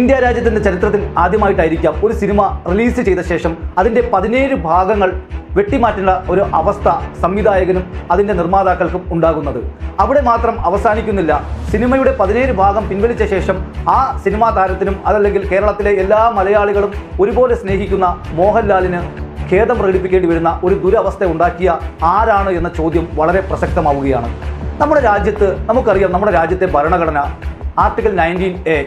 India രാജ്യത്തിന്റെ ചരിത്രത്തിൽ ആദ്യമായിട്ടായിരിക്കാം ഒരു സിനിമ റിലീസ് ചെയ്ത ശേഷം അതിന്റെ പതിനേഴ് ഭാഗങ്ങൾ വെട്ടിമാറ്റുന്ന ഒരു അവസ്ഥ സംവിധായകനും അതിന്റെ നിർമ്മാതാക്കൾക്കും ഉണ്ടാകുന്നത്. അവിടെ മാത്രം അവസാനിക്കുന്നില്ല. സിനിമയുടെ പതിനേഴ് ഭാഗം പിൻവലിച്ച ശേഷം ആ സിനിമാ താരത്തിനും അതല്ലെങ്കിൽ കേരളത്തിലെ എല്ലാ മലയാളികളും ഒരുപോലെ സ്നേഹിക്കുന്ന മോഹൻലാലിന് ഖേദം പ്രകടിപ്പിക്കേണ്ടി വരുന്ന ഒരു ദുരവസ്ഥ ഉണ്ടാക്കിയ ആരാണ് എന്ന ചോദ്യം വളരെ പ്രസക്തമാവുകയാണ്. നമ്മുടെ രാജ്യത്ത് നമുക്കറിയാം നമ്മുടെ രാജ്യത്തെ ഭരണഘടന article nineteen A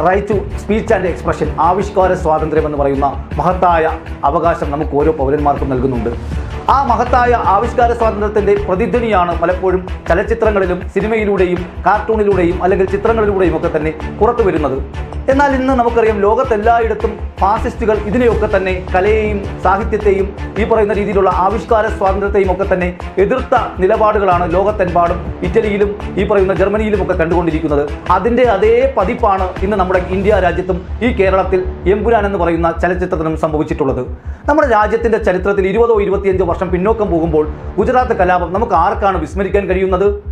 right to speech and expression ആവിഷ്കാര സ്വാതന്ത്ര്യം എന്ന് പറയുന്ന മഹത്തായ അവകാശം നമുക്ക് ഓരോ പൗരന്മാർക്കും നൽകുന്നുണ്ട്. ആ മഹത്തായ ആവിഷ്കാര സ്വാതന്ത്ര്യത്തിന്റെ പ്രതിധ്വനിയാണ് പലപ്പോഴും ചലച്ചിത്രങ്ങളിലും സിനിമയിലൂടെയും കാർട്ടൂണിലൂടെയും അല്ലെങ്കിൽ ചിത്രങ്ങളിലൂടെയും ഒക്കെ തന്നെ പുറത്തു വരുന്നത് എന്നാൽ ഇന്ന് നമുക്കറിയാം ലോകത്തെല്ലായിടത്തും ഫാസിസ്റ്റുകൾ ഇതിനെയൊക്കെ തന്നെ കലയെയും സാഹിത്യത്തെയും ഈ പറയുന്ന രീതിയിലുള്ള ആവിഷ്കാര സ്വാതന്ത്ര്യത്തെയും ഒക്കെ തന്നെ എതിർത്ത നിലപാടുകളാണ് ലോകത്തെമ്പാടും ഇറ്റലിയിലും ഈ പറയുന്ന ജർമ്മനിയിലും ഒക്കെ കണ്ടുകൊണ്ടിരിക്കുന്നത്. അതിന്റെ അതേ പതിപ്പാണ് ഇന്ന് നമ്മുടെ ഇന്ത്യ രാജ്യത്തും ഈ കേരളത്തിൽ എമ്പുരാൻ എന്ന് പറയുന്ന ചലച്ചിത്രത്തിനും സംഭവിച്ചിട്ടുള്ളത്. നമ്മുടെ രാജ്യത്തിന്റെ ചരിത്രത്തിൽ ഇരുപതോ ഇരുപത്തിയഞ്ചോ വർഷം പിന്നോക്കം പോകുമ്പോൾ ഗുജറാത്ത് കലാപം നമുക്ക് ആർക്കാണ് വിസ്മരിക്കാൻ കഴിയുന്നത്?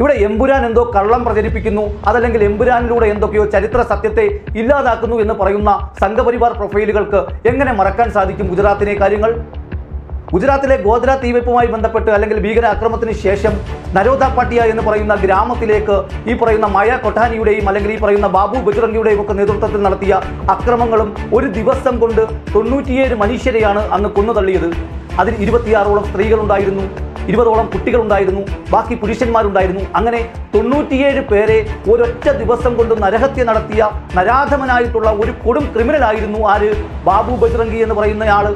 ഇവിടെ എമ്പുരാൻ എന്തോ കള്ളം പ്രചരിപ്പിക്കുന്നു അതല്ലെങ്കിൽ എമ്പുരാനിലൂടെ എന്തൊക്കെയോ ചരിത്ര സത്യത്തെ ഇല്ലാതാക്കുന്നു എന്ന് പറയുന്ന സംഘപരിവാർ പ്രൊഫൈലുകൾക്ക് എങ്ങനെ മറക്കാൻ സാധിക്കും ഗുജറാത്തിനെ കാര്യങ്ങൾ? ഗുജറാത്തിലെ ഗോദ്ര തീവെപ്പുമായി ബന്ധപ്പെട്ട് അല്ലെങ്കിൽ ഭീകരാക്രമത്തിന് ശേഷം നരോദ പട്ടിയ എന്ന് പറയുന്ന ഗ്രാമത്തിലേക്ക് ഈ പറയുന്ന മായ കൊട്ടാനിയുടെയും അല്ലെങ്കിൽ ഈ പറയുന്ന ബാബു ബജറംഗിയുടെയും ഒക്കെ നേതൃത്വത്തിൽ നടത്തിയ അക്രമങ്ങളും ഒരു ദിവസം കൊണ്ട് തൊണ്ണൂറ്റിയേഴ് മനുഷ്യരെയാണ് അന്ന് കൊന്നു തള്ളിയത് അതിൽ ഇരുപത്തിയാറോളം സ്ത്രീകളുണ്ടായിരുന്നു. ഇരുപതോളം കുട്ടികളുണ്ടായിരുന്നു ബാക്കി പുരുഷന്മാരുണ്ടായിരുന്നു. അങ്ങനെ തൊണ്ണൂറ്റിയേഴ് പേരെ ഒരൊറ്റ ദിവസം കൊണ്ട് നരഹത്യ നടത്തിയ നരാധമനായിട്ടുള്ള ഒരു കൊടും ക്രിമിനലായിരുന്നു ആര്? ബാബു ബജ്രംഗി എന്ന് പറയുന്നയാൾ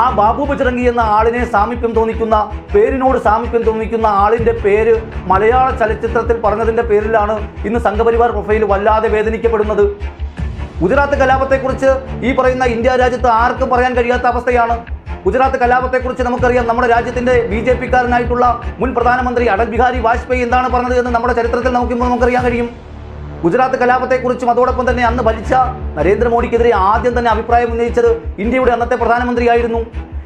ആ ബാബു ബജ്രംഗി എന്ന ആളിനെ സാമീപ്യം തോന്നിക്കുന്ന പേരിനോട് സാമീപ്യം തോന്നിക്കുന്ന ആളിന്റെ പേര് മലയാള ചലച്ചിത്രത്തിൽ പറഞ്ഞതിന്റെ പേരിലാണ് ഇന്ന് സംഘപരിവാർ പ്രൊഫൈൽ വല്ലാതെ വേദനിക്കപ്പെടുന്നത്. ഗുജറാത്ത് കലാപത്തെക്കുറിച്ച് ഈ പറയുന്ന ഇന്ത്യ രാജ്യത്ത് ആർക്കും പറയാൻ കഴിയാത്ത അവസ്ഥയാണ്. ഗുജറാത്ത് കലാപത്തെക്കുറിച്ച് നമുക്കറിയാം. നമ്മുടെ രാജ്യത്തിന്റെ ബി ജെ പിക്കാരനായിട്ടുള്ള മുൻ പ്രധാനമന്ത്രി അടൽ ബിഹാരി വാജ്പേയി എന്താണ് പറഞ്ഞത് എന്ന് നമ്മുടെ ചരിത്രത്തിൽ നോക്കുമ്പോൾ നമുക്കറിയാൻ കഴിയും. ഗുജറാത്ത് കലാപത്തെക്കുറിച്ചും അതോടൊപ്പം തന്നെ അന്ന് ഭരിച്ച നരേന്ദ്രമോദിക്കെതിരെ ആദ്യം തന്നെ അഭിപ്രായം ഉന്നയിച്ചത് ഇന്ത്യയുടെ അന്നത്തെ പ്രധാനമന്ത്രിയായിരുന്നു.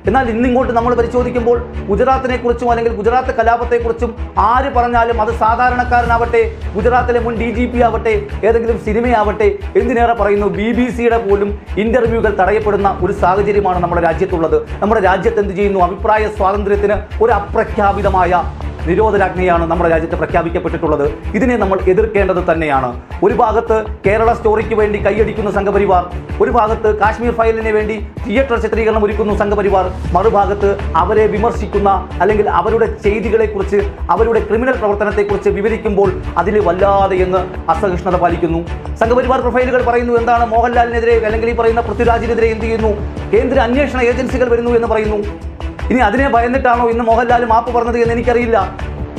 എന്നാൽ ഇന്നിങ്ങോട്ട് നമ്മൾ പരിശോധിക്കുമ്പോൾ ഗുജറാത്തിനെ കുറിച്ചും അല്ലെങ്കിൽ ഗുജറാത്ത് കലാപത്തെക്കുറിച്ചും ആര് പറഞ്ഞാലും അത് സാധാരണക്കാരനാവട്ടെ ഗുജറാത്തിലെ മുൻ ഡി ജി പി ആവട്ടെ ഏതെങ്കിലും സിനിമയാവട്ടെ എന്തിനേറെ പറയുന്നു ബി ബി സിയുടെ പോലും ഇന്റർവ്യൂകൾ തടയപ്പെടുന്ന ഒരു സാഹചര്യമാണ് നമ്മുടെ രാജ്യത്തുള്ളത്. നമ്മുടെ രാജ്യത്ത് എന്ത് ചെയ്യുന്നു? അഭിപ്രായ സ്വാതന്ത്ര്യത്തിന് ഒരു അപ്രഖ്യാപിതമായ നിരോധനാജ്ഞയാണ് നമ്മുടെ രാജ്യത്ത് പ്രഖ്യാപിക്കപ്പെട്ടിട്ടുള്ളത്. ഇതിനെ നമ്മൾ എതിർക്കേണ്ടത് തന്നെയാണ്. ഒരു ഭാഗത്ത് കേരള സ്റ്റോറിക്ക് വേണ്ടി കൈയടിക്കുന്ന സംഘപരിവാർ ഒരു ഭാഗത്ത് കാശ്മീർ ഫയലിന് വേണ്ടി തിയേറ്റർ ചിത്രീകരണം ഒരുക്കുന്നു സംഘപരിവാർ മറുഭാഗത്ത് അവരെ വിമർശിക്കുന്ന അല്ലെങ്കിൽ അവരുടെ ചെയ്തികളെക്കുറിച്ച് അവരുടെ ക്രിമിനൽ പ്രവർത്തനത്തെക്കുറിച്ച് വിവരിക്കുമ്പോൾ അതിൽ വല്ലാതെ എന്ന് അസഹിഷ്ണുത പാലിക്കുന്നു. സംഘപരിവാർ പ്രൊഫൈലുകൾ പറയുന്നു എന്താണ് മോഹൻലാലിനെതിരെ അല്ലെങ്കിൽ ഈ പറയുന്ന പൃഥ്വിരാജിനെതിരെ എന്ത് ചെയ്യുന്നു? കേന്ദ്ര അന്വേഷണ ഏജൻസികൾ വരുന്നു എന്ന് പറയുന്നു. ഇനി അതിനെ ഭയന്നിട്ടാണോ ഇന്ന് മോഹൻലാൽ മാപ്പ് പറഞ്ഞത് എന്ന് എനിക്കറിയില്ല.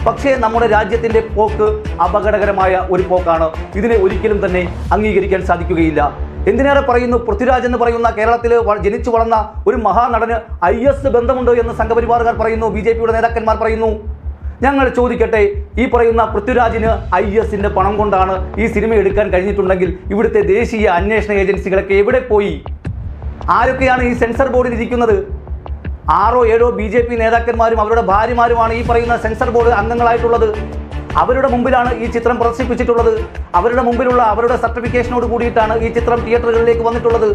പക്ഷേ നമ്മുടെ രാജ്യത്തിന്റെ പോക്ക് അപകടകരമായ ഒരു പോക്കാണ്. ഇതിനെ ഒരിക്കലും തന്നെ അംഗീകരിക്കാൻ സാധിക്കുകയില്ല. എന്തിനേറെ പറയുന്നു? പൃഥ്വിരാജ് എന്ന് പറയുന്ന കേരളത്തിൽ ജനിച്ചു വളർന്ന ഒരു മഹാനടന് ഐ എസ് ബന്ധമുണ്ട് എന്ന് സംഘപരിവാറുകാർ പറയുന്നു. ബി ജെ പിയുടെ നേതാക്കന്മാർ പറയുന്നു. ഞങ്ങൾ ചോദിക്കട്ടെ ഈ പറയുന്ന പൃഥ്വിരാജിന് ഐ എസിന്റെ പണം കൊണ്ടാണ് ഈ സിനിമ എടുക്കാൻ കഴിഞ്ഞിട്ടുണ്ടെങ്കിൽ ഇവിടുത്തെ ദേശീയ അന്വേഷണ ഏജൻസികളൊക്കെ എവിടെ പോയി? ആരൊക്കെയാണ് ഈ സെൻസർ ബോർഡിൽ ഇരിക്കുന്നത്? ആറോ ഏഴോ ബി ജെ പി നേതാക്കന്മാരും അവരുടെ ഭാര്യമാരുമാണ് ഈ പറയുന്ന സെൻസർ ബോർഡ് അംഗങ്ങളായിട്ടുള്ളത്. അവരുടെ മുമ്പിലാണ് ഈ ചിത്രം പ്രദർശിപ്പിച്ചിട്ടുള്ളത്. അവരുടെ മുമ്പിലുള്ള അവരുടെ സർട്ടിഫിക്കേഷനോട് കൂടിയിട്ടാണ് ഈ ചിത്രം തിയേറ്ററുകളിലേക്ക് വന്നിട്ടുള്ളത്.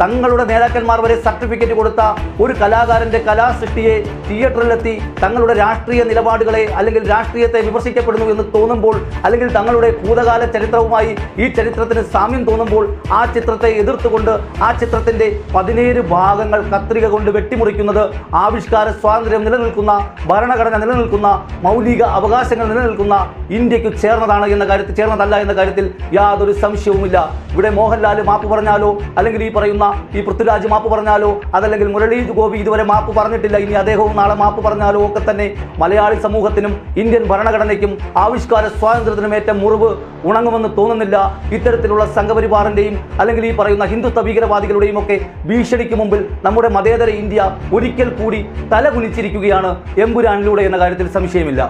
തങ്ങളുടെ നേതാക്കന്മാർ വരെ സർട്ടിഫിക്കറ്റ് കൊടുത്ത ഒരു കലാകാരന്റെ കലാസൃഷ്ടിയെ തിയേറ്ററിലെത്തി തങ്ങളുടെ രാഷ്ട്രീയ നിലപാടുകളെ അല്ലെങ്കിൽ രാഷ്ട്രീയത്തെ വിമർശിക്കപ്പെടുന്നു എന്ന് തോന്നുമ്പോൾ അല്ലെങ്കിൽ തങ്ങളുടെ ഭൂതകാല ചരിത്രവുമായി ഈ ചരിത്രത്തിന് സാമ്യം തോന്നുമ്പോൾ ആ ചിത്രത്തെ എതിർത്തുകൊണ്ട് ആ ചിത്രത്തിന്റെ പതിനേഴ് ഭാഗങ്ങൾ കത്രിക കൊണ്ട് വെട്ടിമുറിക്കുന്നത് ആവിഷ്കാര സ്വാതന്ത്ര്യം നിലനിൽക്കുന്ന ഭരണഘടന നിലനിൽക്കുന്ന മൗലിക അവകാശങ്ങൾ നിലനിൽക്കുന്ന ഇന്ത്യയ്ക്ക് ചേർന്നതാണ് എന്ന കാര്യത്തിൽ ചേർന്നതല്ല എന്ന കാര്യത്തിൽ യാതൊരു സംശയവുമില്ല. ഇവിടെ മോഹൻലാൽ മാപ്പ് പറഞ്ഞാലോ? അല്ലെങ്കിൽ ഈ പറയുന്ന ഈ പൃഥ്വിരാജ് മാപ്പ് പറഞ്ഞാലോ? അതല്ലെങ്കിൽ മുരളി ഗോപി ഇതുവരെ മാപ്പ് പറഞ്ഞിട്ടില്ല. ഇനി അദ്ദേഹവും നാളെ മാപ്പ് പറഞ്ഞാലോ ഒക്കെ തന്നെ മലയാളി സമൂഹത്തിനും ഇന്ത്യൻ ഭരണഘടനയ്ക്കും ആവിഷ്കാര സ്വാതന്ത്ര്യത്തിനും ഏറ്റ മുറിവ് ഉണങ്ങുമെന്ന് തോന്നുന്നില്ല. ഇത്തരത്തിലുള്ള സംഘപരിവാറിന്റെയും അല്ലെങ്കിൽ ഈ പറയുന്ന ഹിന്ദുത്വ ഭീകരവാദികളുടെയും ഒക്കെ ഭീഷണിക്ക് മുമ്പിൽ നമ്മുടെ മതേതര ഇന്ത്യ ഒരിക്കൽ കൂടി തലകുനിച്ചിരിക്കുകയാണ്. എമ്പുരാനിലൂടെ എന്ന കാര്യത്തിൽ സംശയമില്ല.